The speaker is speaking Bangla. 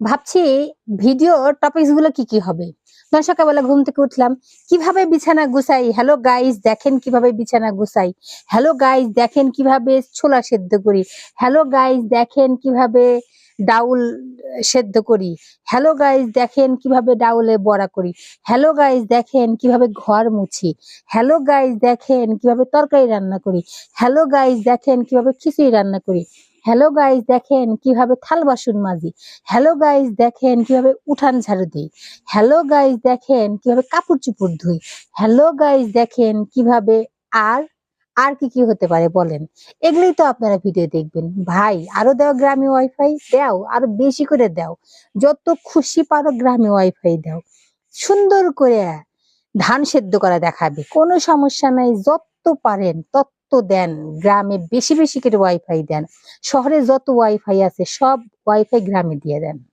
ভাবছি ভিডিও টপিকসগুলো কি কি হবে? ধর সকালবেলা ঘুম থেকে উঠলাম, কীভাবে বিছানা গুছাই? হ্যালো গাইস দেখেন কীভাবে বিছানা গুছাই। হ্যালো গাইস দেখেন কীভাবে ছোলা সেদ্ধ করি। হ্যালো গাইস দেখেন কীভাবে ডাউল সেদ্ধ করি। হ্যালো গাইস দেখেন কীভাবে ডাউলে বড়া করি। হ্যালো গাইস দেখেন কীভাবে ঘর মুছি। হ্যালো গাইস দেখেন কীভাবে তরকারি রান্না করি। হ্যালো গাইস দেখেন কীভাবে খিচুড়ি রান্না করি। হ্যালো গাইজ দেখেন কীভাবে থাল বাসন মাজি। হ্যালো গাইজ দেখেন কীভাবে উঠান ঝাড়ু দিই। হ্যালো গাইজ দেখেন কীভাবে কাপড় চুপড় ধুই। হ্যালো গাইজ দেখেন কীভাবে আর আর কি কি হতে পারে বলেন। এগুলোই তো আপনারা ভিডিও দেখবেন। ভাই, আরও দাও গ্রামে ওয়াইফাই দাও, আরও বেশি করে দাও। যত খুশি পারো গ্রামে ওয়াইফাই দাও। সুন্দর করে ধান সেদ্ধ করা দেখাবে। কোনো সমস্যা নাই, যত পারেন তত দেন, গ্রামে বেশি বেশি করে ওয়াইফাই দেন, শহরে যত ওয়াইফাই আছে সব ওয়াইফাই গ্রামে দিয়ে দেন।